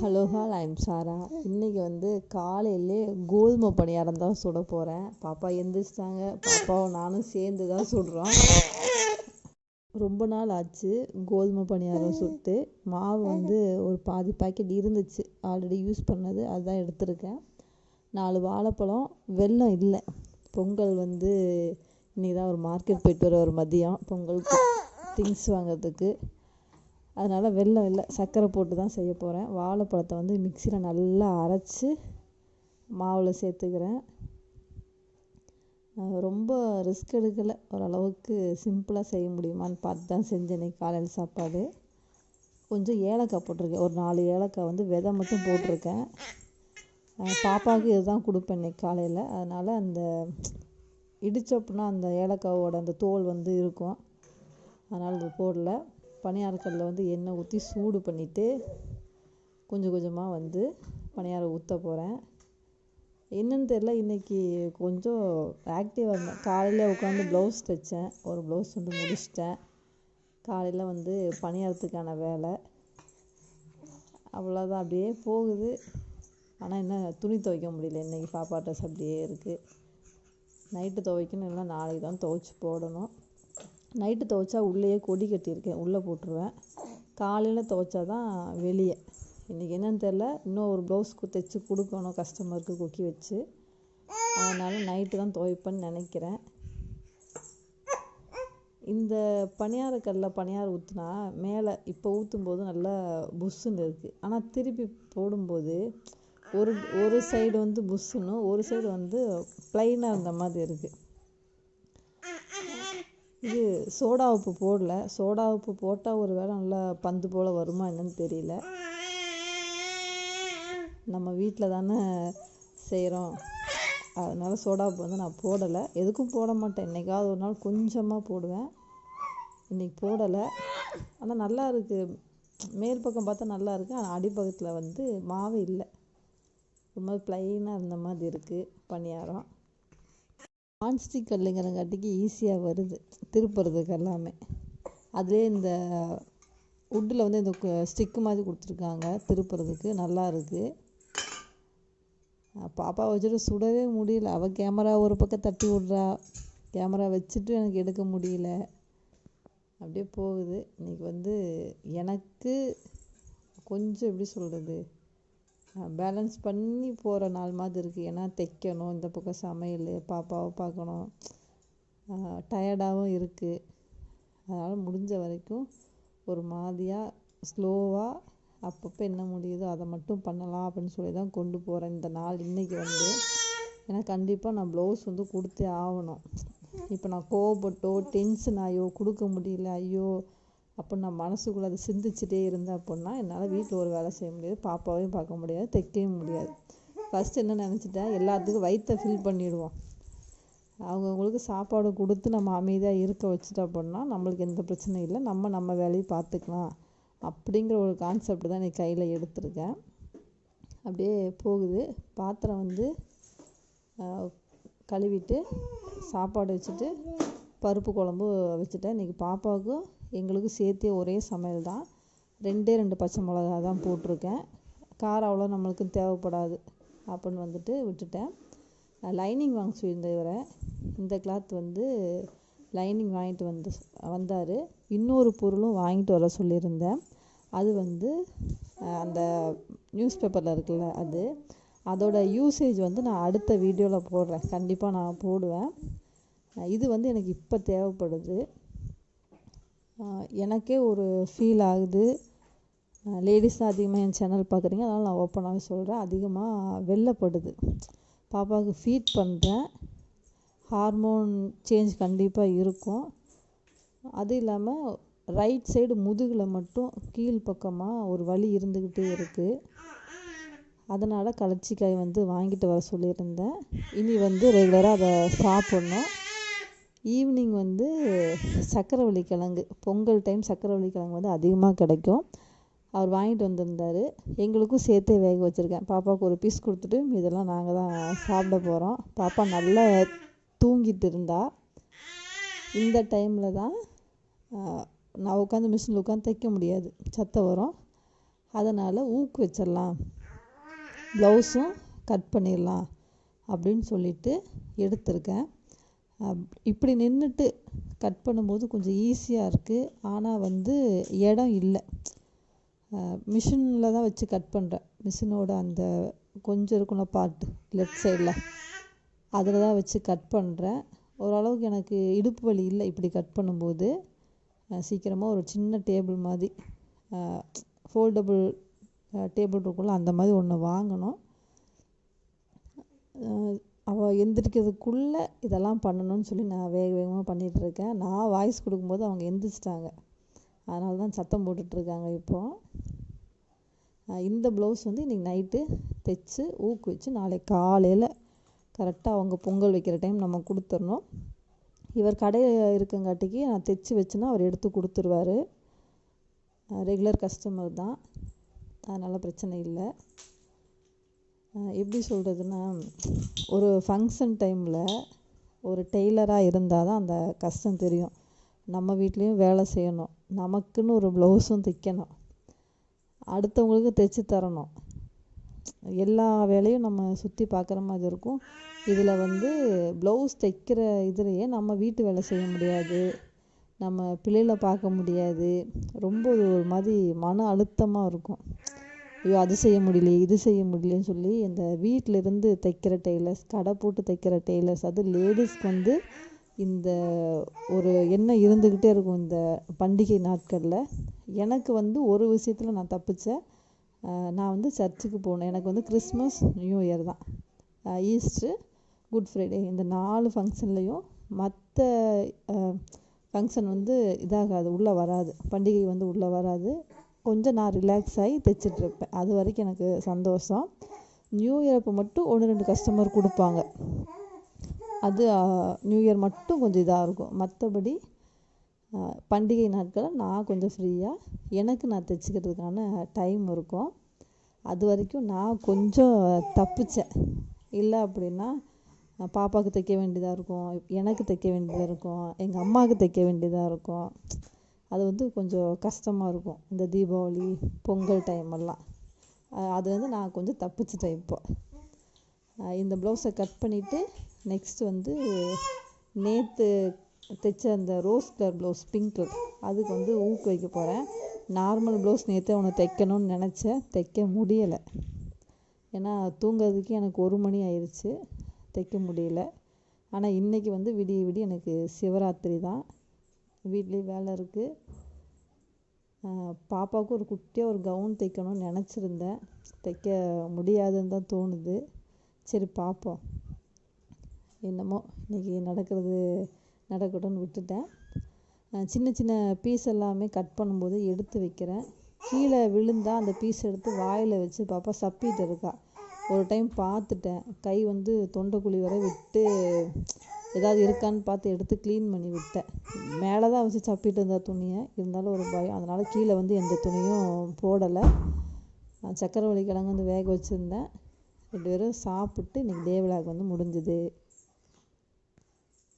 Hello hall I'm சாரா இன்றைக்கி வந்து காலையிலே கோதுமை பணியாரம் தான் சுட போகிறேன் பாப்பா எந்திரிச்சிட்டாங்க. பாப்பாவும் நானும் சேர்ந்து தான் சுடுறோம். ரொம்ப நாள் ஆச்சு கோதுமை பணியாரம் சுட்டு. மாவு வந்து ஒரு பாதி பாக்கெட் இருந்துச்சு. ஆல்ரெடி யூஸ் பண்ணது. அதுதான் எடுத்திருக்கேன். நாலு வாழைப்பழம் வெல்லம் இல்லை. பொங்கல் வந்து இன்றைக்கி தான் ஒரு மார்க்கெட் போயிட்டு வர ஒரு மதியம். பொங்கலுக்கு திங்ஸ் வாங்குறதுக்கு. அதனால் வெல்லம் இல்லை சர்க்கரை போட்டு தான் செய்ய போகிறேன் வாழைப்பழத்தை வந்து மிக்சியில் நல்லா அரைச்சி மாவில் சேர்த்துக்கிறேன். ரொம்ப ரிஸ்க் எடுக்கலை. ஓரளவுக்கு சிம்பிளாக செய்ய முடியுமான்னு பார்த்து தான் செஞ்சேன் இன்றைக்கி காலையில் சாப்பாடு. கொஞ்சம் ஏலக்காய் போட்டிருக்கேன். ஒரு நாலு ஏலக்காய் வந்து விதை மட்டும் போட்டிருக்கேன். பாப்பாவுக்கு இதுதான் கொடுப்பேன் இன்றைக்கி காலையில். அதனால் அந்த இடித்தோப்புனா அந்த ஏலக்காவோட அந்த தோல் வந்து இருக்கும். அதனால் இது போடல. பணியாரக்கல்லில் வந்து எண்ணெய் ஊற்றி சூடு பண்ணிவிட்டு கொஞ்சம் கொஞ்சமாக வந்து பணியாரம் ஊற்ற போகிறேன் என்னென்னு தெரில இன்றைக்கி கொஞ்சம் ஆக்டிவாக இருந்தேன். காலையில் உட்காந்து ப்ளவுஸ் தைச்சேன். ஒரு ப்ளவுஸ் வந்து முடிச்சிட்டேன். காலையில் வந்து பணியாரத்துக்கான வேலை. அவ்வளோதான் அப்படியே போகுது. ஆனால் என்ன துணி துவைக்க முடியல. இன்றைக்கி பாப்பா ட்ரெஸ் அப்படியே இருக்குது நைட்டு துவைக்கணும் இல்லை நாளைக்கு தான் துவைச்சி போடணும். நைட்டு துவைச்சா உள்ளேயே கொடி கட்டியிருக்கேன். உள்ளே போட்டுருவேன். காலையில் துவைச்சா தான் வெளியே. இன்றைக்கி என்னென்னு தெரில இன்னும் ஒரு ப்ளவுஸ்க்கு தைச்சி கொடுக்கணும் கஸ்டமருக்கு கொக்கி வச்சு. அதனால் நைட்டு தான் துவைப்பேன்னு நினைக்கிறேன். இந்த பணியாரக்கல்லில் பணியாரம் ஊற்றினா மேலே இப்போ ஊற்றும் போது நல்லா புஷ்ஷுன்னு இருக்குது ஆனால் திருப்பி போடும்போது ஒரு ஒரு சைடு வந்து புஷ்ஷுன்னு ஒரு சைடு வந்து ப்ளைனாக இருந்த மாதிரி இருக்குது இது சோடா உப்பு போடல. சோடா உப்பு போட்டால் ஒரு வேளை நல்லா பந்து போல் வருமா என்னன்னு தெரியல. நம்ம வீட்டில் தானே செய்கிறோம் அதனால் சோடா உப்பு வந்து நான் போடலை. எதுக்கும் போட மாட்டேன். என்றைக்காவது ஒரு நாள் கொஞ்சமாக போடுவேன். இன்றைக்கி போடலை. ஆனால் நல்லா இருக்குது மேல் பக்கம் பார்த்தா நல்லா இருக்குது ஆனால் அடிப்பக்கத்தில் வந்து மாவு இல்லை. ரொம்ப ப்ளைனாக இருந்த மாதிரி இருக்குது பணியாரம். நான்ஸ்டிக் கல்லுங்கிறங்காட்டிக்கு ஈஸியாக வருது. திருப்புறதுக்கு எல்லாமே. அதுலேயே இந்த உட்டில் வந்து இந்த ஸ்டிக்கு மாதிரி கொடுத்துருக்காங்க. திருப்புறதுக்கு நல்லா இருக்குது பாப்பா வச்சுட்டு சுடவே முடியல. அவள் கேமரா ஒரு பக்கம் தட்டி விட்றா. கேமரா வச்சுட்டு எனக்கு எடுக்க முடியல. அப்படியே போகுது. இன்றைக்கி வந்து எனக்கு கொஞ்சம் எப்படி சொல்கிறது பேலன்ஸ் பண்ணி போகிற நாள் மாதிரி இருக்குது ஏன்னா தைக்கணும். இந்த பக்கம் சமையல் பாப்பாவை பார்க்கணும். டயர்டாகவும் இருக்குது அதனால் முடிஞ்ச வரைக்கும் ஒரு மாதிரியாக ஸ்லோவாக அப்பப்போ என்ன முடியுதோ அதை மட்டும் பண்ணலாம் அப்படின்னு சொல்லி தான் கொண்டு போகிறேன் இந்த நாள் இன்றைக்கி வந்து ஏன்னா கண்டிப்பாக நான் ப்ளவுஸ் வந்து கொடுத்தே ஆகணும். இப்போ நான் கோவப்பட்டோ டென்ஷன் ஆயோ கொடுக்க முடியல ஐயோ அப்போ நான் மனசுக்குள்ளே அதை சிந்திச்சுட்டே இருந்தேன் அப்படின்னா என்னால் வீட்டில் ஒரு வேலை செய்ய முடியாது பாப்பாவையும் பார்க்க முடியாது தைக்கவும் முடியாது. ஃபஸ்ட்டு என்ன நினச்சிட்டேன்? எல்லாத்துக்கும் வயிற்றை ஃபில் பண்ணிவிடுவோம் அவங்கவுங்களுக்கு சாப்பாடு கொடுத்து நம்ம அமைதியாக இருக்க வச்சுட்டோம் அப்படின்னா நம்மளுக்கு எந்த பிரச்சனையும் இல்லை. நம்ம நம்ம வேலையை பார்த்துக்கலாம் அப்படிங்கிற ஒரு கான்செப்ட் தான் இன்றைக்கி கையில் எடுத்திருக்கேன். அப்படியே போகுது. பாத்திரம் வந்து கழுவிட்டு சாப்பாடு வச்சுட்டு பருப்பு குழம்பு வச்சுட்டேன். இன்றைக்கி பாப்பாவுக்கும் எங்களுக்கும் சேர்த்தே ஒரே சமையல் தான். ரெண்டே ரெண்டு பச்சை மிளகா தான் போட்டிருக்கேன். காரம் அவ்வளோ நம்மளுக்கு தேவைப்படாது அப்படின்னு வந்துட்டு விட்டுட்டேன். லைனிங் வாங்க சொல்லியிருந்தேன் இவரை. இந்த கிளாத் வந்து லைனிங் வாங்கிட்டு வந்து வந்தார். இன்னொரு பொருளும் வாங்கிட்டு வர சொல்லியிருந்தேன். அது வந்து அந்த நியூஸ் பேப்பரில் இருக்குல்ல அது. அதோட யூசேஜ் வந்து நான் அடுத்த வீடியோவில் போடுறேன். கண்டிப்பாக நான் போடுவேன். இது வந்து எனக்கு இப்போ தேவைப்படுது. எனக்கே ஒரு ஃபீல் ஆகுது. லேடிஸ் தான் அதிகமாக என் சேனல் பார்க்குறீங்க அதனால் நான் ஓப்பனாகவே சொல்கிறேன் அதிகமாக வெள்ளப்படுது பாப்பாவுக்கு ஃபீட் பண்ணுறேன் ஹார்மோன் சேஞ்ச் கண்டிப்பாக இருக்கும். அது இல்லாமல் ரைட் சைடு முதுகில் மட்டும் கீழ் பக்கமாக ஒரு வலி இருந்துக்கிட்டே இருக்குது அதனால் கலர்ச்சிக்காய் வந்து வாங்கிட்டு வர சொல்லியிருந்தேன். இனி வந்து ரெகுலராக அதை சாப்பிட்ணும். ஈவினிங் வந்து சக்கரவள்ளி கிழங்கு பொங்கல் டைம் சக்கரவள்ளி கிழங்கு வந்து அதிகமாக கிடைக்கும். அவர் வாங்கிட்டு வந்திருந்தார். எங்களுக்கும் சேர்த்தே வேக வச்சுருக்கேன். பாப்பாவுக்கு ஒரு பீஸ் கொடுத்துட்டு இதெல்லாம் நாங்கள் தான் சாப்பிட போகிறோம் பாப்பா நல்லா தூங்கிட்டு இருந்தா. இந்த டைமில் தான் நான் உட்காந்து மிஷினில் உட்காந்து தைக்க முடியாது. சத்தம் வரும். அதனால் ஊக்கு வச்சிடலாம். ப்ளவுஸும் கட் பண்ணிடலாம் அப்படின்னு சொல்லிட்டு எடுத்திருக்கேன். இப்படி நின்றுட்டு கட் பண்ணும்போது கொஞ்சம் ஈஸியாக இருக்குது ஆனால் வந்து இடம் இல்லை. மிஷினில் தான் வச்சு கட் பண்ணுறேன் மிஷினோட அந்த கொஞ்சம் இருக்கும்ல பார்ட் லெஃப்ட் சைடில் அதில் தான் வச்சு கட் பண்ணுறேன் ஓரளவுக்கு எனக்கு இடுப்பு வலி இல்லை இப்படி கட் பண்ணும்போது. சீக்கிரமாக ஒரு சின்ன டேபிள் மாதிரி ஃபோல்டபுள் டேபிள் இருக்கும்ல அந்த மாதிரி ஒன்று வாங்கினோம் அவள் எந்திரிக்கிறதுக்குள்ளே இதெல்லாம் பண்ணணும்னு சொல்லி நான் வேக வேகமாக பண்ணிகிட்ருக்கேன் நான் வாய்ஸ் கொடுக்கும்போது அவங்க எந்திரிச்சிட்டாங்க. அதனால தான் சத்தம் போட்டுட்ருக்காங்க இப்போது இந்த ப்ளவுஸ் வந்து இன்றைக்கி நைட்டு தைச்சி ஊக்கு வச்சு நாளைக்கு காலையில் கரெக்டாக அவங்க பொங்கல் வைக்கிற டைம் நம்ம கொடுத்துர்ணும் இவர் கடையில் இருக்கங்காட்டிக்கு நான் தைச்சி வச்சேன்னா அவர் எடுத்து கொடுத்துருவார். ரெகுலர் கஸ்டமர் தான். அதனால் பிரச்சனை இல்லை. எப்படி சொல்கிறதுன்னா ஒரு ஃபங்க்ஷன் டைமில் ஒரு டெய்லராக இருந்தால் தான் அந்த கஷ்டம் தெரியும். நம்ம வீட்லேயும் வேலை செய்யணும். நமக்குன்னு ஒரு ப்ளவுஸும் தைக்கணும். அடுத்தவங்களுக்கு தைச்சி தரணும். எல்லா வேலையும் நம்ம சுற்றி பார்க்குற மாதிரி இருக்கும். இதில் வந்து ப்ளவுஸ் தைக்கிற இதுலேயே நம்ம வீட்டு வேலை செய்ய முடியாது. நம்ம பிள்ளைகளை பார்க்க முடியாது. ரொம்ப ஒரு மாதிரி மன அழுத்தமாக இருக்கும். ஐயோ அது செய்ய முடியலையே இது செய்ய முடியலையேன்னு சொல்லி இந்த வீட்டிலேருந்து தைக்கிற டெய்லர்ஸ் கடை போட்டு தைக்கிற டெய்லர்ஸ் அது லேடிஸ்க்கு வந்து இந்த ஒரு எண்ணம் இருந்துக்கிட்டே இருக்கும் இந்த பண்டிகை நாட்களில். எனக்கு வந்து ஒரு விஷயத்தில் நான் தப்பிச்சேன். நான் வந்து சர்ச்சுக்கு போனேன். எனக்கு வந்து கிறிஸ்மஸ் நியூ இயர் தான். ஈஸ்ட்ரு குட் ஃப்ரைடே இந்த நாலு ஃபங்க்ஷன்லேயும் மற்ற ஃபங்க்ஷன் வந்து இதாகாது உள்ளே வராது. பண்டிகை வந்து உள்ளே வராது. கொஞ்சம் நான் ரிலாக்ஸ் ஆகி தைச்சிட்ருப்பேன் அது வரைக்கும் எனக்கு சந்தோஷம். நியூ இயர் அப்போ மட்டும் ஒன்று ரெண்டு கஸ்டமர் கொடுப்பாங்க. அது நியூ இயர் மட்டும் கொஞ்சம் இதாக இருக்கும். மற்றபடி பண்டிகை நாட்களில் நான் கொஞ்சம் ஃப்ரீயாக எனக்கு நான் தைச்சிக்கிறதுக்கான டைம் இருக்கும். அது வரைக்கும் நான் கொஞ்சம் தப்பிச்சேன். இல்லை அப்படின்னா பாப்பாவுக்கு தைக்க வேண்டியதாக இருக்கும். எனக்கு தைக்க வேண்டியதாக இருக்கும். எங்கள் அம்மாவுக்கு தைக்க வேண்டியதாக இருக்கும். அது வந்து கொஞ்சம் கஷ்டமாக இருக்கும். இந்த தீபாவளி பொங்கல் டைமெல்லாம் அது வந்து நான் கொஞ்சம் தப்பிச்சிட்டேன் இப்போ. இந்த ப்ளவுஸை கட் பண்ணிவிட்டு நெக்ஸ்ட் வந்து நேற்று தைச்ச அந்த ரோஸ் கலர் ப்ளவுஸ் பிங்க் அதுக்கு வந்து ஊக்கு வைக்க போகிறேன் நார்மல் ப்ளவுஸ் நேற்று ஒன்று தைக்கணும்னு நினச்சேன். தைக்க முடியலை. ஏன்னா தூங்குறதுக்கு எனக்கு ஒரு மணி ஆயிடுச்சு தைக்க முடியல. ஆனால் இன்றைக்கி வந்து விடிய விடிய எனக்கு சிவராத்திரி தான். வீட்லேயும் வேலை இருக்குது பாப்பாவுக்கு ஒரு குட்டியாக ஒரு கவுன் தைக்கணும்னு நினச்சிருந்தேன். தைக்க முடியாதுன்னு தான் தோணுது. சரி பார்ப்போம் என்னமோ இன்றைக்கி நடக்கிறது நடக்கட்டும்னு விட்டுட்டேன். சின்ன சின்ன பீஸ் எல்லாமே கட் பண்ணும்போது எடுத்து வைக்கிறேன். கீழே விழுந்தால் அந்த பீஸ் எடுத்து வாயில் வச்சு பாப்பா சப்பிட்டு இருக்கா. ஒரு டைம் பார்த்துட்டேன். கை வந்து தொண்டைக்குழி வரை விட்டு ஏதாவது இருக்கான்னு பார்த்து எடுத்து க்ளீன் பண்ணி விட்டேன். மேலே தான் வச்சு சப்பிட்டு இருந்த துணியை. இருந்தாலும் ஒரு பயம். அதனால் கீழே வந்து எந்த துணியும் போடலை. சக்கரவள்ளி கிழங்கு வந்து வேக வச்சுருந்தேன். ரெண்டு பேரும் சாப்பிட்டு இன்றைக்கி டே வந்து முடிஞ்சுது.